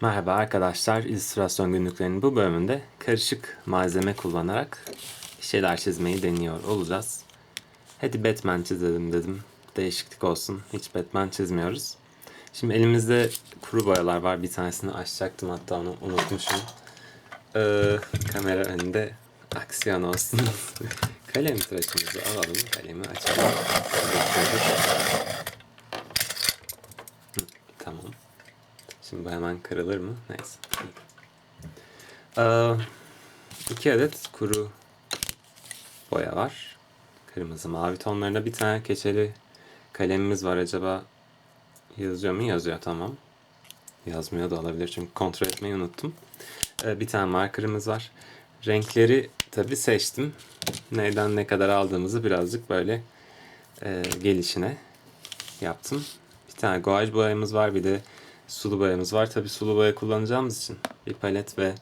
Merhaba arkadaşlar, illüstrasyon günlüklerinin bu bölümünde karışık malzeme kullanarak şeyler çizmeyi deniyor olacağız. Hadi Batman çizelim dedim. Değişiklik olsun. Hiç Batman çizmiyoruz. Şimdi elimizde kuru boyalar var. Bir tanesini açacaktım hatta onu unutmuşum. Ee, kamera önünde aksiyon olsun. Kalem tıraşımızı alalım. Kalemi açalım. Hı, Tamam. Şimdi bu hemen kırılır mı? Neyse. Ee, iki adet kuru boya var. Kırmızı mavi tonlarında bir tane keçeli kalemimiz var. Acaba yazıyor mu? Yazıyor tamam. Yazmıyor da olabilir çünkü kontrol etmeyi unuttum. Ee, bir tane markerımız var. Renkleri tabi seçtim. Neyden ne kadar aldığımızı birazcık böyle e, gelişine yaptım. Bir tane guaj boyamız var. Bir de sulu boyamız var. Tabi sulu boya kullanacağımız için bir palet ve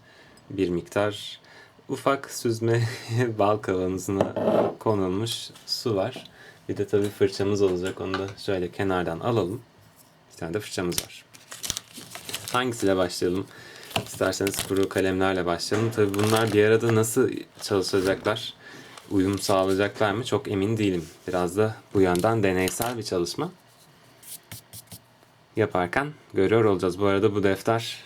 bir miktar ufak süzme bal kavanozuna konulmuş su var. Bir de tabi fırçamız olacak. Onu da şöyle kenardan alalım. Bir tane de fırçamız var. Hangisiyle başlayalım? İsterseniz kuru kalemlerle başlayalım. Tabi bunlar bir arada nasıl çalışacaklar? Uyum sağlayacaklar mı? Çok emin değilim. Biraz da bu yönden deneysel bir çalışma yaparken görüyor olacağız. Bu arada bu defter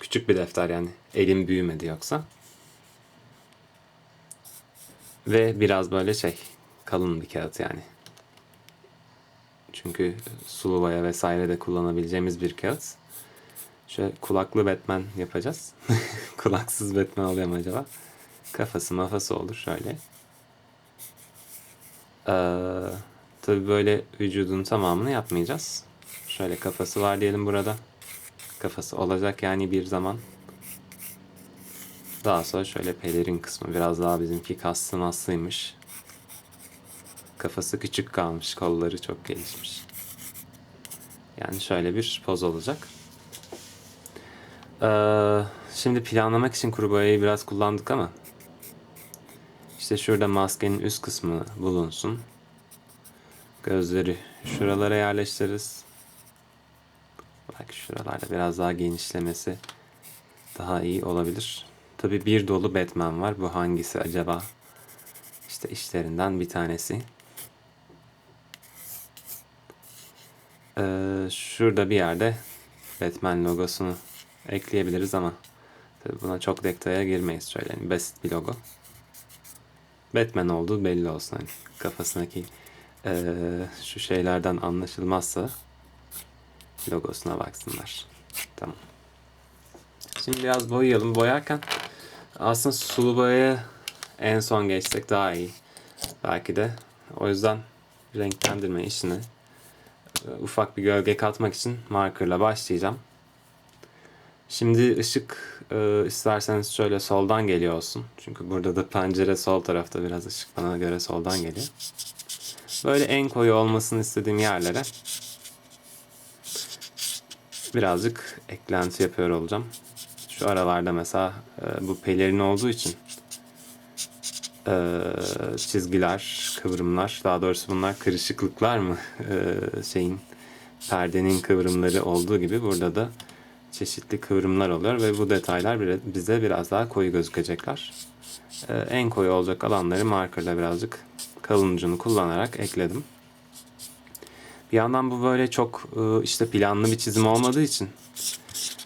küçük bir defter yani. Elim büyümedi yoksa. Ve biraz böyle şey kalın bir kağıt yani. Çünkü sulu boya vesaire de kullanabileceğimiz bir kağıt. Şöyle kulaklı Batman yapacağız. Kulaksız Batman oluyor acaba? Kafası mafası olur şöyle. Ee, tabii böyle vücudun tamamını yapmayacağız. Şöyle kafası var diyelim burada. Kafası olacak yani bir zaman. Daha sonra şöyle pelerin kısmı biraz daha bizimki kaslı maslıymış. Kafası küçük kalmış, kolları çok gelişmiş. Yani şöyle bir poz olacak. Ee, şimdi planlamak için kuru boyayı biraz kullandık ama işte şurada maskenin üst kısmı bulunsun. Gözleri şuralara yerleştiririz. Belki şuralarda biraz daha genişlemesi daha iyi olabilir. Tabi bir dolu Batman var. Bu hangisi acaba? İşte işlerinden bir tanesi. Ee, şurada bir yerde Batman logosunu ekleyebiliriz ama tabi buna çok detaya girmeyiz. Şöyle hani basit bir logo. Batman olduğu belli olsun. Hani kafasındaki eee, şu şeylerden anlaşılmazsa logosuna baksınlar. Tamam. Şimdi biraz boyayalım. Boyarken aslında sulu boyaya en son geçsek daha iyi. Belki de. O yüzden renklendirme işini e, ufak bir gölge katmak için markerla başlayacağım. Şimdi ışık e, isterseniz şöyle soldan geliyor olsun. Çünkü burada da pencere sol tarafta biraz ışık bana göre soldan geliyor. Böyle en koyu olmasını istediğim yerlere birazcık eklenti yapıyor olacağım. Şu aralarda mesela e, bu pelerin olduğu için e, çizgiler, kıvrımlar, daha doğrusu bunlar kırışıklıklar mı E, şeyin perdenin kıvrımları olduğu gibi burada da çeşitli kıvrımlar oluyor ve bu detaylar bize biraz daha koyu gözükecekler. E, en koyu olacak alanları markerla birazcık kalın ucunu kullanarak ekledim. Bir yandan bu böyle çok e, işte planlı bir çizim olmadığı için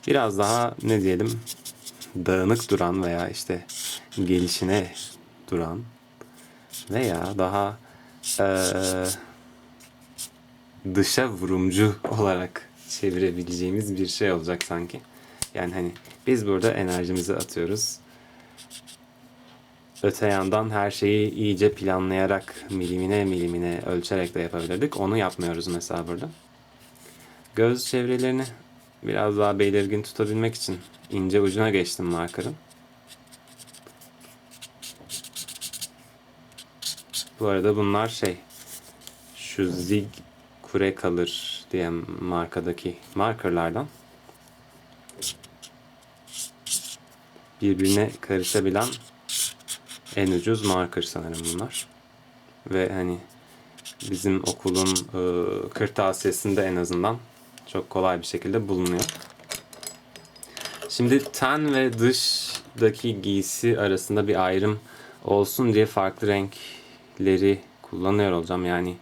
biraz daha ne diyelim dağınık duran veya işte gelişine duran veya daha e, dışa vurumcu olarak çevirebileceğimiz bir şey olacak sanki. Yani hani biz burada enerjimizi atıyoruz. Öte yandan her şeyi iyice planlayarak, milimine milimine ölçerek de yapabilirdik. Onu yapmıyoruz mesela burada. Göz çevrelerini biraz daha belirgin tutabilmek için ince ucuna geçtim markerın. Bu arada bunlar şey, şu Zig kure kalır diye markadaki markerlardan birbirine karışabilen en ucuz marker sanırım bunlar. Ve hani bizim okulun e, kırtasiyesinde en azından çok kolay bir şekilde bulunuyor. Şimdi ten ve dışdaki giysi arasında bir ayrım olsun diye farklı renkleri kullanıyor olacağım. Yani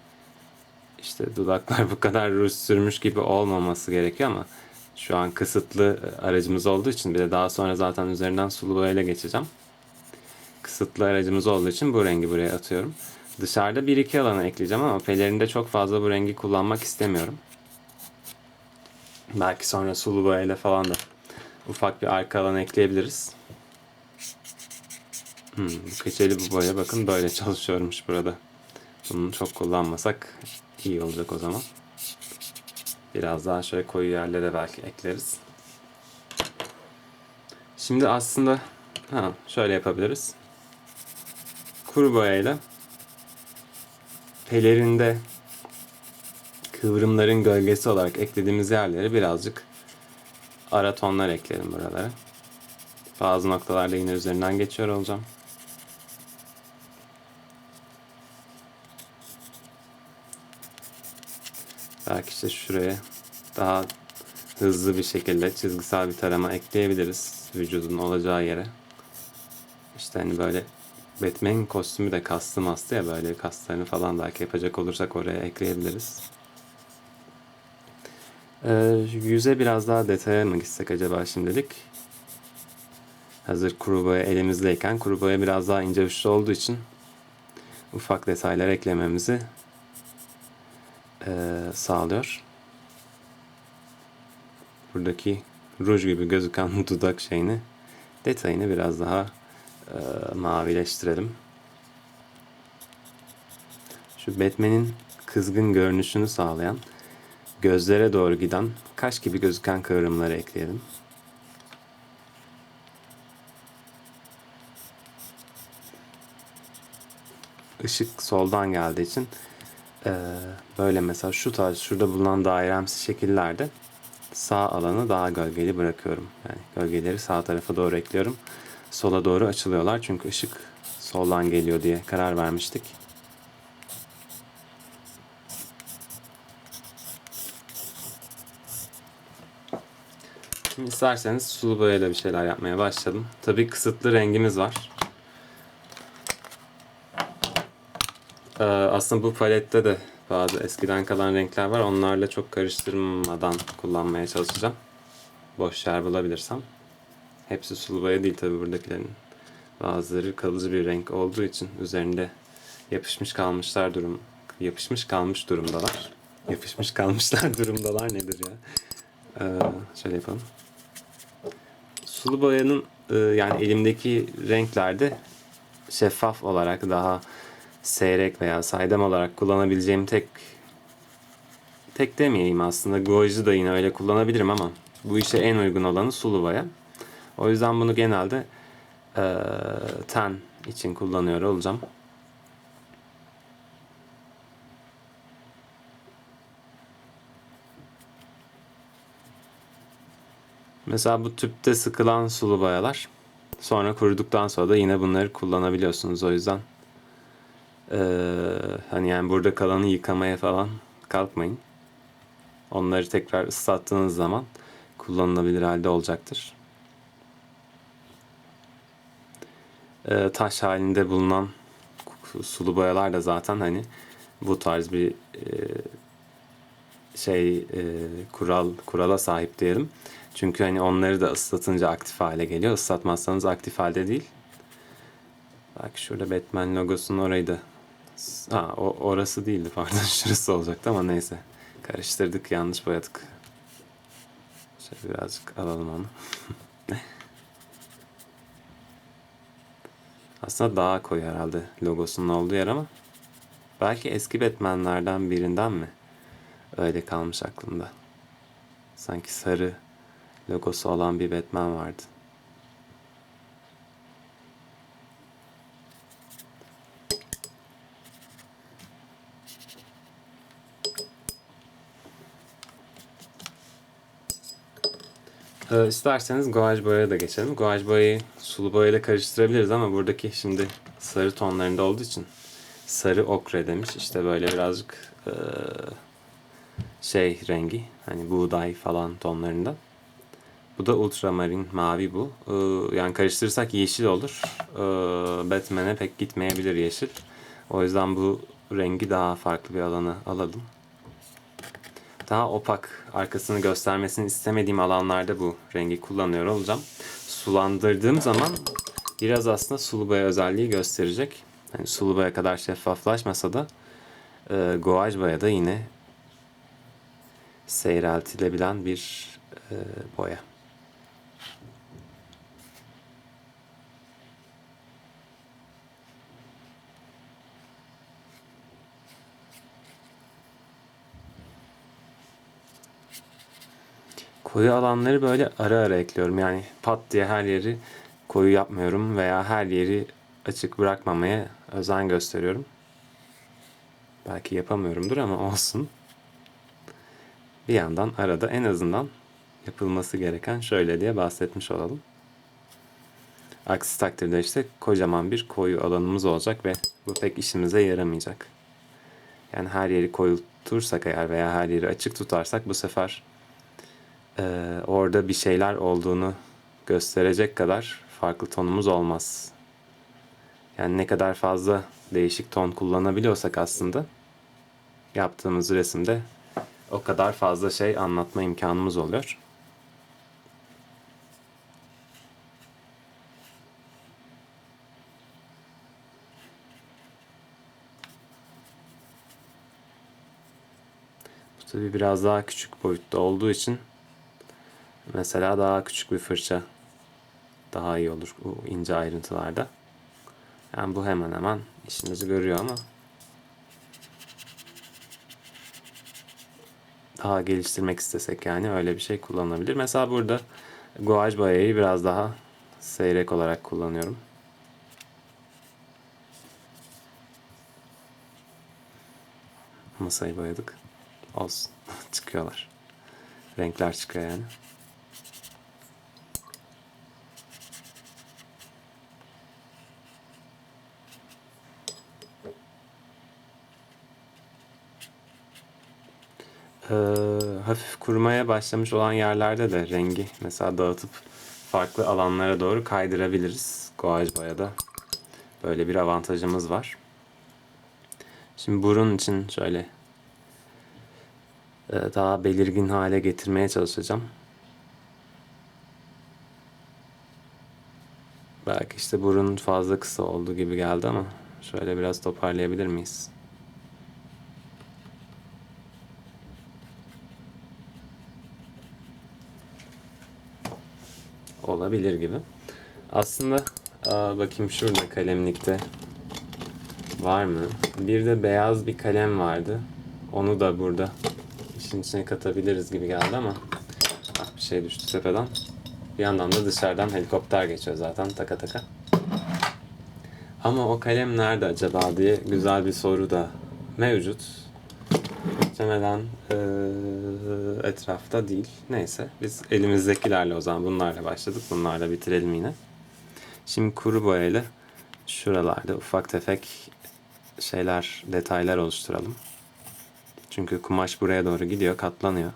işte dudaklar bu kadar ruj sürmüş gibi olmaması gerekiyor ama şu an kısıtlı aracımız olduğu için bir de daha sonra zaten üzerinden sulu boyayla geçeceğim. Kısıtlı aracımız olduğu için bu rengi buraya atıyorum. Dışarıda bir iki alana ekleyeceğim ama pelerinde çok fazla bu rengi kullanmak istemiyorum. Belki sonra sulu boyayla falan da ufak bir arka alan ekleyebiliriz. Hmm, keçeli bu boya bakın böyle çalışıyormuş burada. Bunu çok kullanmasak iyi olacak o zaman. Biraz daha şöyle koyu yerlere belki ekleriz. Şimdi aslında ha, şöyle yapabiliriz. Kuru boyayla pelerinde kıvrımların gölgesi olarak eklediğimiz yerlere birazcık ara tonlar ekleyelim buralara. Bazı noktalarda yine üzerinden geçiyor olacağım. Belki işte şuraya daha hızlı bir şekilde çizgisel bir tarama ekleyebiliriz vücudun olacağı yere. İşte hani böyle Batman kostümü de kastım astı ya böyle kaslarını falan belki yapacak olursak oraya ekleyebiliriz. Ee, yüze biraz daha detaya mı gitsek acaba şimdilik? Hazır kuru elimizdeyken kuru biraz daha ince uçlu olduğu için ufak detaylar eklememizi e, sağlıyor. Buradaki ruj gibi gözüken dudak şeyini detayını biraz daha e, mavileştirelim. Şu Batman'in kızgın görünüşünü sağlayan gözlere doğru giden kaş gibi gözüken kıvrımları ekleyelim. Işık soldan geldiği için e, böyle mesela şu tarz şurada bulunan dairemsi şekillerde sağ alanı daha gölgeli bırakıyorum. Yani gölgeleri sağ tarafa doğru ekliyorum. Sola doğru açılıyorlar çünkü ışık soldan geliyor diye karar vermiştik. Şimdi isterseniz sulu boyayla bir şeyler yapmaya başladım. Tabii kısıtlı rengimiz var. Ee, aslında bu palette de bazı eskiden kalan renkler var. Onlarla çok karıştırmadan kullanmaya çalışacağım. Boş yer bulabilirsem. Hepsi sulu boya değil tabii buradakilerin. Bazıları kalıcı bir renk olduğu için üzerinde yapışmış kalmışlar durum yapışmış kalmış durumdalar. Yapışmış kalmışlar durumdalar nedir ya? Ee, şöyle yapalım. Sulu boyanın e, yani elimdeki renklerde şeffaf olarak daha seyrek veya saydam olarak kullanabileceğim tek tek demeyeyim aslında. Gouache'ı da yine öyle kullanabilirim ama bu işe en uygun olanı sulu boya. O yüzden bunu genelde e, ten için kullanıyor olacağım. Mesela bu tüpte sıkılan sulu boyalar sonra kuruduktan sonra da yine bunları kullanabiliyorsunuz. O yüzden ee, hani yani burada kalanı yıkamaya falan kalkmayın. Onları tekrar ıslattığınız zaman kullanılabilir halde olacaktır. Ee, taş halinde bulunan sulu boyalar da zaten hani bu tarz bir e, şey e, kural kurala sahip diyelim. Çünkü hani onları da ıslatınca aktif hale geliyor. Islatmazsanız aktif halde değil. Belki şurada Batman logosunun orayı da Ha, o orası değildi pardon şurası olacaktı ama neyse. Karıştırdık yanlış boyadık. Şöyle birazcık alalım onu. Aslında daha koyu herhalde logosunun olduğu yer ama belki eski Batman'lerden birinden mi? Öyle kalmış aklımda. Sanki sarı logosu olan bir Batman vardı. Ee, isterseniz guaj boyaya da geçelim. Guaj boyayı sulu boyayla karıştırabiliriz ama buradaki şimdi sarı tonlarında olduğu için sarı okre demiş. İşte böyle birazcık e, şey rengi hani buğday falan tonlarında. Bu da ultramarin mavi bu. Ee, yani karıştırırsak yeşil olur. Ee, Batman'e pek gitmeyebilir yeşil. O yüzden bu rengi daha farklı bir alana alalım. Daha opak, arkasını göstermesini istemediğim alanlarda bu rengi kullanıyor olacağım. Sulandırdığım zaman biraz aslında sulu boya özelliği gösterecek. Yani sulu boya kadar şeffaflaşmasa da e, guaj boya da yine seyreltilebilen bir e, boya. Koyu alanları böyle ara ara ekliyorum. Yani pat diye her yeri koyu yapmıyorum veya her yeri açık bırakmamaya özen gösteriyorum. Belki yapamıyorumdur ama olsun. Bir yandan arada en azından yapılması gereken şöyle diye bahsetmiş olalım. Aksi takdirde işte kocaman bir koyu alanımız olacak ve bu pek işimize yaramayacak. Yani her yeri koyultursak eğer veya her yeri açık tutarsak bu sefer e, orada bir şeyler olduğunu gösterecek kadar farklı tonumuz olmaz. Yani ne kadar fazla değişik ton kullanabiliyorsak aslında yaptığımız resimde o kadar fazla şey anlatma imkanımız oluyor. Bu tabi biraz daha küçük boyutta olduğu için mesela daha küçük bir fırça daha iyi olur bu ince ayrıntılarda. Yani bu hemen hemen işimizi görüyor ama daha geliştirmek istesek yani öyle bir şey kullanılabilir. Mesela burada guaj boyayı biraz daha seyrek olarak kullanıyorum. Masayı boyadık. Olsun. Çıkıyorlar. Renkler çıkıyor yani. Ee, hafif kurumaya başlamış olan yerlerde de rengi mesela dağıtıp farklı alanlara doğru kaydırabiliriz. Guaj boyada böyle bir avantajımız var. Şimdi burun için şöyle e, daha belirgin hale getirmeye çalışacağım. Belki işte burun fazla kısa oldu gibi geldi ama şöyle biraz toparlayabilir miyiz? Olabilir gibi. Aslında bakayım şurada kalemlikte var mı? Bir de beyaz bir kalem vardı. Onu da burada işin içine katabiliriz gibi geldi ama ah, bir şey düştü tepeden. Bir yandan da dışarıdan helikopter geçiyor zaten taka taka. Ama o kalem nerede acaba diye güzel bir soru da mevcut. Muhtemelen e, etrafta değil. Neyse biz elimizdekilerle o zaman bunlarla başladık. Bunlarla bitirelim yine. Şimdi kuru boyayla şuralarda ufak tefek şeyler, detaylar oluşturalım. Çünkü kumaş buraya doğru gidiyor, katlanıyor.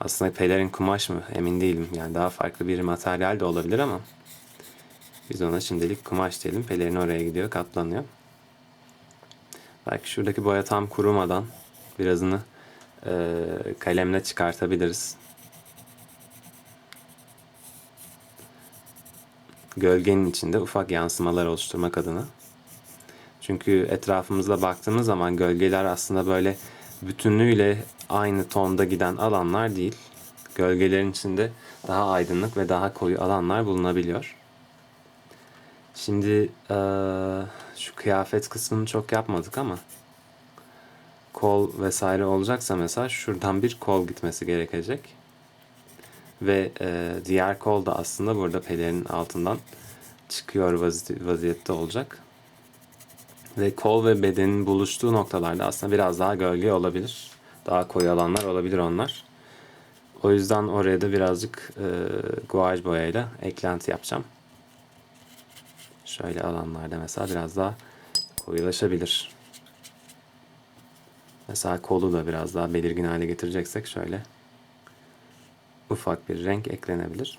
Aslında pelerin kumaş mı emin değilim. Yani daha farklı bir materyal de olabilir ama biz ona şimdilik kumaş diyelim. Pelerin oraya gidiyor, katlanıyor. Belki şuradaki boya tam kurumadan birazını e, kalemle çıkartabiliriz. Gölgenin içinde ufak yansımalar oluşturmak adına. Çünkü etrafımızda baktığımız zaman gölgeler aslında böyle bütünlüğüyle aynı tonda giden alanlar değil. Gölgelerin içinde daha aydınlık ve daha koyu alanlar bulunabiliyor. Şimdi e, şu kıyafet kısmını çok yapmadık ama kol vesaire olacaksa mesela şuradan bir kol gitmesi gerekecek. Ve e, diğer kol da aslında burada pelerin altından çıkıyor vaziyette olacak. Ve kol ve bedenin buluştuğu noktalarda aslında biraz daha gölge olabilir. Daha koyu alanlar olabilir onlar. O yüzden oraya da birazcık e, guaj boyayla eklenti yapacağım. Şöyle alanlarda mesela biraz daha koyulaşabilir. Mesela kolu da biraz daha belirgin hale getireceksek şöyle ufak bir renk eklenebilir.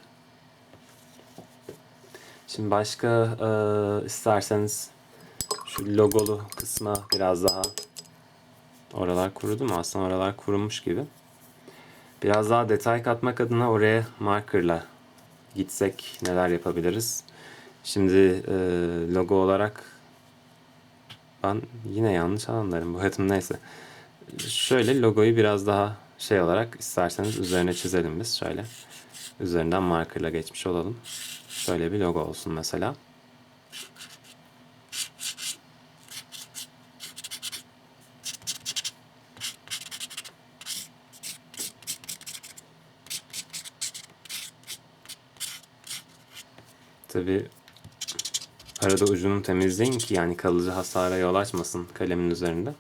Şimdi başka e, isterseniz şu logolu kısma biraz daha oralar kurudu mu? Aslında oralar kurumuş gibi. Biraz daha detay katmak adına oraya markerla gitsek neler yapabiliriz? Şimdi e, logo olarak ben yine yanlış anlarım bu hatım neyse. Şöyle logoyu biraz daha şey olarak isterseniz üzerine çizelim biz şöyle. Üzerinden markerla geçmiş olalım. Şöyle bir logo olsun mesela. Tabi arada ucunu temizleyin ki yani kalıcı hasara yol açmasın kalemin üzerinde.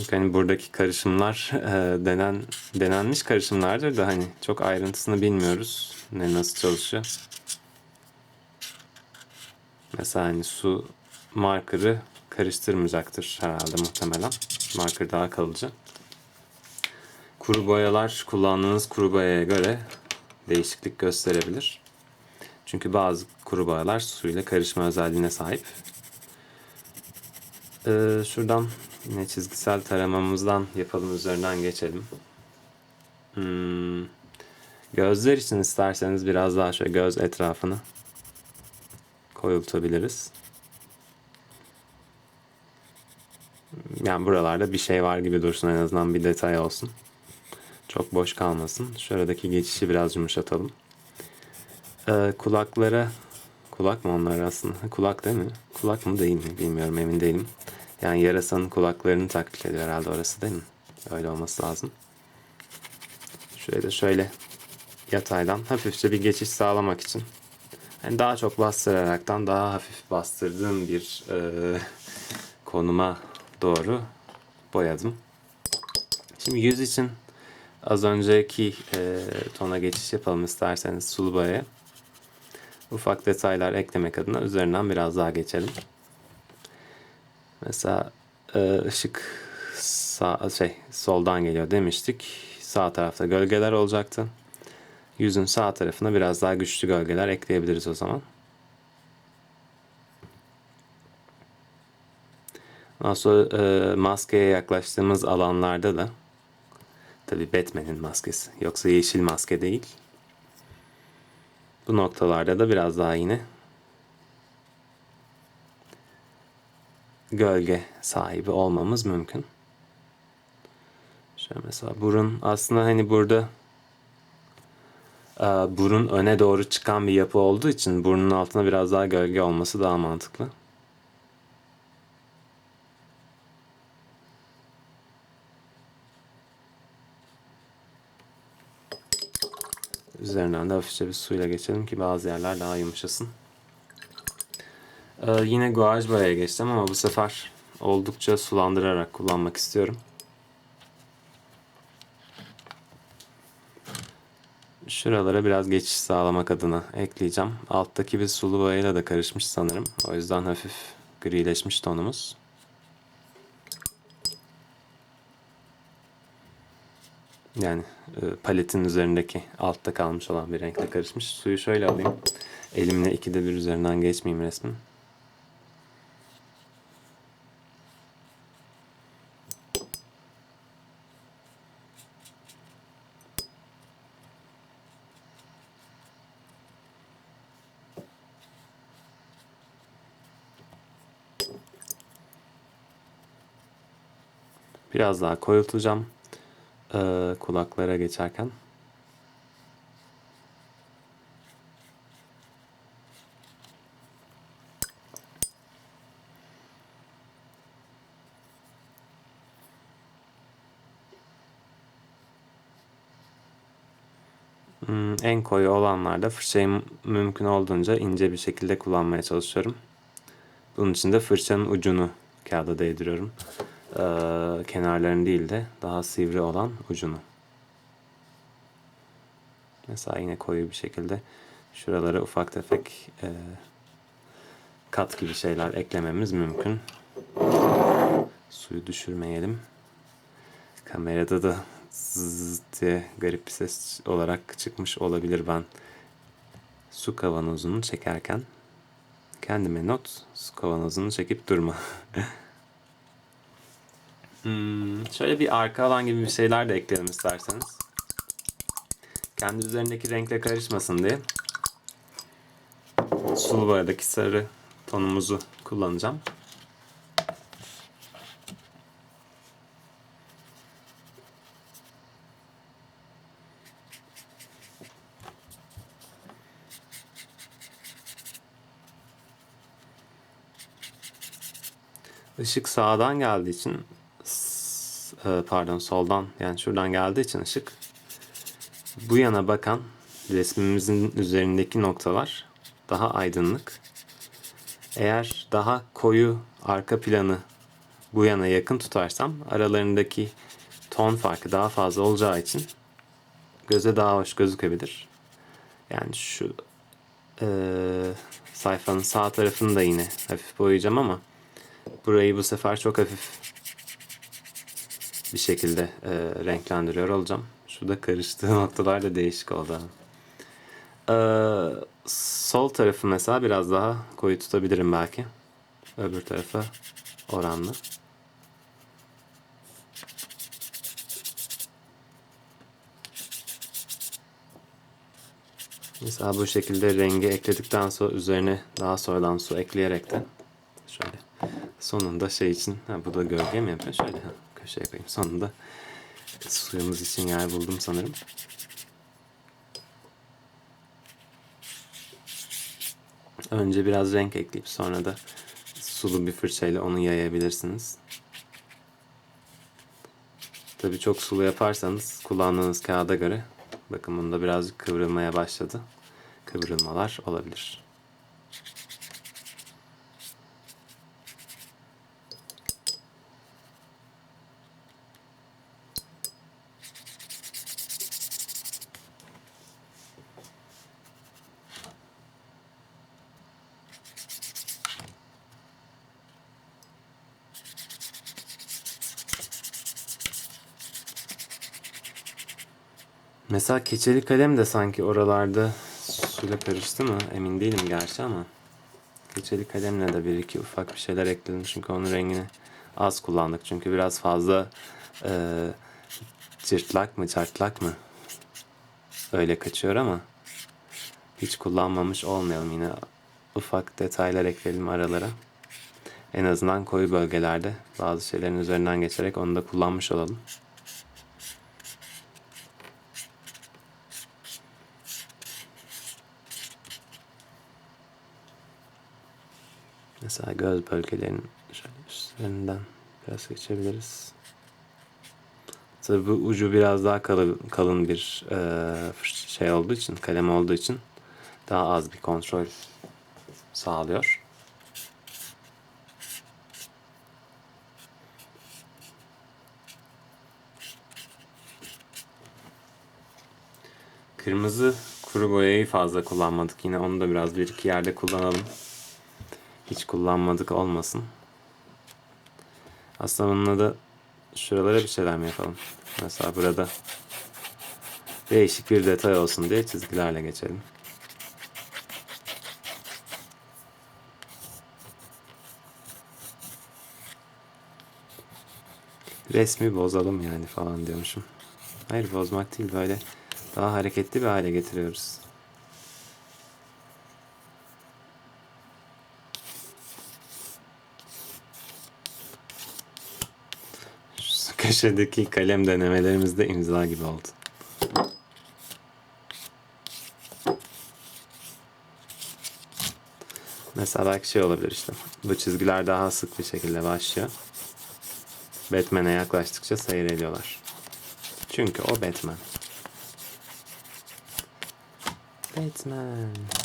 Çünkü hani buradaki karışımlar e, denen denenmiş karışımlardır da hani çok ayrıntısını bilmiyoruz. Ne nasıl çalışıyor. Mesela hani su markerı karıştırmayacaktır herhalde muhtemelen. Marker daha kalıcı. Kuru boyalar kullandığınız kuru boyaya göre değişiklik gösterebilir. Çünkü bazı kuru boyalar suyla karışma özelliğine sahip. Ee, şuradan yine çizgisel taramamızdan yapalım üzerinden geçelim. Hmm. Gözler için isterseniz biraz daha şöyle göz etrafını koyultabiliriz. Yani buralarda bir şey var gibi dursun en azından bir detay olsun. Çok boş kalmasın. Şuradaki geçişi biraz yumuşatalım. Ee, kulaklara kulak mı onlar aslında? Kulak değil mi? Kulak mı değil mi? Bilmiyorum emin değilim. Yani yarasanın kulaklarını taklit ediyor herhalde orası değil mi? Öyle olması lazım. Şuraya da şöyle yataydan hafifçe bir geçiş sağlamak için. Yani daha çok bastıraraktan daha hafif bastırdığım bir e, konuma doğru boyadım. Şimdi yüz için az önceki e, tona geçiş yapalım isterseniz sulu boyaya. Ufak detaylar eklemek adına üzerinden biraz daha geçelim. Mesela e, ışık sağ, şey soldan geliyor demiştik. Sağ tarafta gölgeler olacaktı. Yüzün sağ tarafına biraz daha güçlü gölgeler ekleyebiliriz o zaman. Ondan sonra e, maskeye yaklaştığımız alanlarda da tabi Batman'in maskesi yoksa yeşil maske değil. Bu noktalarda da biraz daha yine gölge sahibi olmamız mümkün. Şöyle mesela burun aslında hani burada e, burun öne doğru çıkan bir yapı olduğu için burnun altına biraz daha gölge olması daha mantıklı. Üzerinden de hafifçe bir suyla geçelim ki bazı yerler daha yumuşasın. Ee, yine guaj boyaya geçtim ama bu sefer oldukça sulandırarak kullanmak istiyorum. Şuralara biraz geçiş sağlamak adına ekleyeceğim. Alttaki bir sulu boyayla da karışmış sanırım. O yüzden hafif grileşmiş tonumuz. Yani e, paletin üzerindeki altta kalmış olan bir renkle karışmış. Suyu şöyle alayım. Elimle ikide bir üzerinden geçmeyeyim resmin. Biraz daha koyultacağım e, kulaklara geçerken. Hmm, en koyu olanlarda fırçayı mümkün olduğunca ince bir şekilde kullanmaya çalışıyorum. Bunun için de fırçanın ucunu kağıda değdiriyorum e, kenarlarını değil de daha sivri olan ucunu. Mesela yine koyu bir şekilde şuralara ufak tefek e, kat gibi şeyler eklememiz mümkün. Suyu düşürmeyelim. Kamerada da zzz diye garip bir ses olarak çıkmış olabilir ben su kavanozunu çekerken. Kendime not, su kavanozunu çekip durma. Hmm, şöyle bir arka alan gibi bir şeyler de ekleyelim isterseniz. Kendi üzerindeki renkle karışmasın diye. Sulu boyadaki sarı tonumuzu kullanacağım. Işık sağdan geldiği için e, pardon soldan yani şuradan geldiği için ışık bu yana bakan resmimizin üzerindeki noktalar daha aydınlık. Eğer daha koyu arka planı bu yana yakın tutarsam aralarındaki ton farkı daha fazla olacağı için göze daha hoş gözükebilir. Yani şu e, sayfanın sağ tarafını da yine hafif boyayacağım ama burayı bu sefer çok hafif bir şekilde e, renklendiriyor olacağım. Şurada karıştığı noktalar da değişik oldu. Ee, sol tarafı mesela biraz daha koyu tutabilirim belki. Öbür tarafa oranlı. Mesela bu şekilde rengi ekledikten sonra üzerine daha sonradan su ekleyerek de şöyle sonunda şey için ha, bu da gölge mi yapıyor? Şöyle köşeye koyayım. Sonunda suyumuz için yer buldum sanırım. Önce biraz renk ekleyip sonra da sulu bir fırçayla onu yayabilirsiniz. Tabii çok sulu yaparsanız kullandığınız kağıda göre bakın bunda birazcık kıvrılmaya başladı. Kıvrılmalar olabilir. Mesela keçeli kalem de sanki oralarda suyla karıştı mı emin değilim gerçi ama keçeli kalemle de bir iki ufak bir şeyler ekledim çünkü onun rengini az kullandık çünkü biraz fazla e, cırtlak mı çartlak mı öyle kaçıyor ama hiç kullanmamış olmayalım yine ufak detaylar ekleyelim aralara. En azından koyu bölgelerde bazı şeylerin üzerinden geçerek onu da kullanmış olalım. Mesela göz bölgelerinin şöyle üstlerinden biraz geçebiliriz. Tabii bu ucu biraz daha kalın, kalın bir e, şey olduğu için, kalem olduğu için daha az bir kontrol sağlıyor. Kırmızı kuru boyayı fazla kullanmadık. Yine onu da biraz bir iki yerde kullanalım. Hiç kullanmadık olmasın. Aslında bununla da şuralara bir şeyler mi yapalım? Mesela burada değişik bir detay olsun diye çizgilerle geçelim. Resmi bozalım yani falan diyormuşum. Hayır bozmak değil böyle daha hareketli bir hale getiriyoruz. Şu köşedeki kalem denemelerimiz de imza gibi oldu. Mesela belki şey olabilir işte. Bu çizgiler daha sık bir şekilde başlıyor. Batman'e yaklaştıkça seyrediyorlar. Çünkü o Batman. Batman.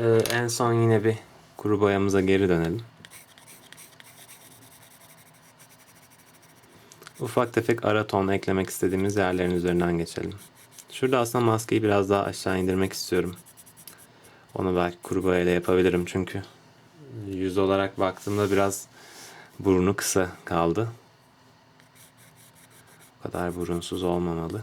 Ee, en son yine bir kuru boyamıza geri dönelim. ufak tefek ara ton eklemek istediğimiz yerlerin üzerinden geçelim. Şurada aslında maskeyi biraz daha aşağı indirmek istiyorum. Onu belki kuru boyayla yapabilirim çünkü yüz olarak baktığımda biraz burnu kısa kaldı. O kadar burunsuz olmamalı.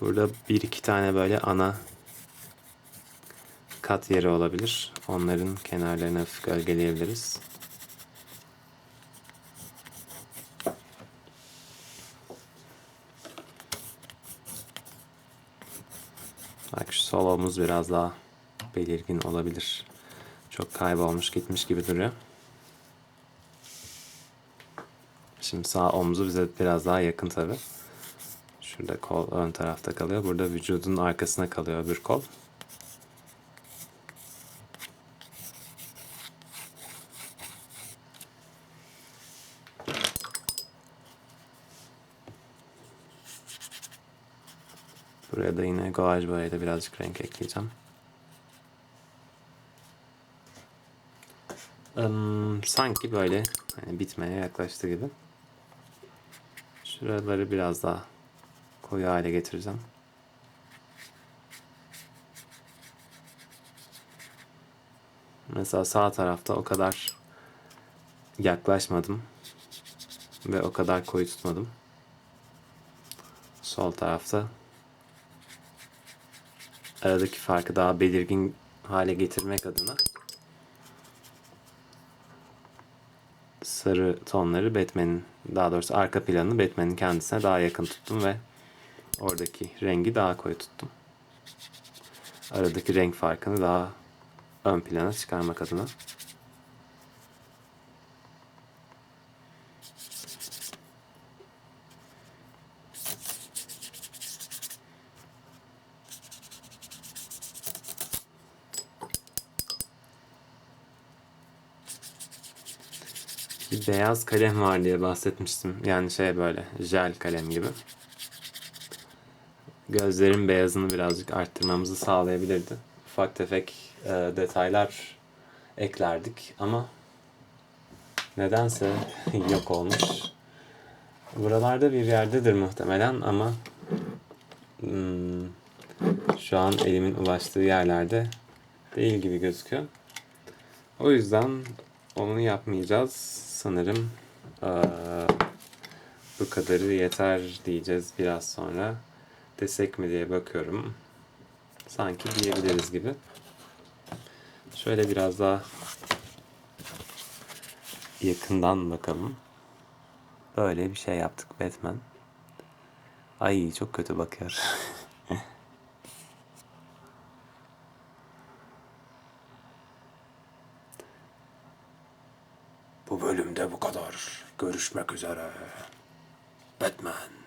Burada bir iki tane böyle ana kat yeri olabilir. Onların kenarlarını hafif gölgeleyebiliriz. Bak şu sol omuz biraz daha belirgin olabilir. Çok kaybolmuş gitmiş gibi duruyor. Şimdi sağ omzu bize biraz daha yakın tabi. Şurada kol ön tarafta kalıyor. Burada vücudun arkasına kalıyor öbür kol. Buraya da yine guaj boyayla birazcık renk ekleyeceğim. Im, sanki böyle hani bitmeye yaklaştı gibi. Şuraları biraz daha koyu hale getireceğim. Mesela sağ tarafta o kadar yaklaşmadım ve o kadar koyu tutmadım. Sol tarafta aradaki farkı daha belirgin hale getirmek adına sarı tonları Batman'in daha doğrusu arka planını Batman'in kendisine daha yakın tuttum ve oradaki rengi daha koyu tuttum. Aradaki renk farkını daha ön plana çıkarmak adına. Bir beyaz kalem var diye bahsetmiştim. Yani şey böyle jel kalem gibi. Gözlerin beyazını birazcık arttırmamızı sağlayabilirdi. Ufak tefek e, detaylar eklerdik ama nedense yok olmuş. Buralarda bir yerdedir muhtemelen ama hmm, şu an elimin ulaştığı yerlerde değil gibi gözüküyor. O yüzden onu yapmayacağız. Sanırım eee, bu kadarı yeter diyeceğiz biraz sonra. Desek mi diye bakıyorum. Sanki diyebiliriz gibi. Şöyle biraz daha yakından bakalım. Böyle bir şey yaptık Batman. Ay çok kötü bakıyor. Bu bölümde bu kadar. Görüşmek üzere. Batman.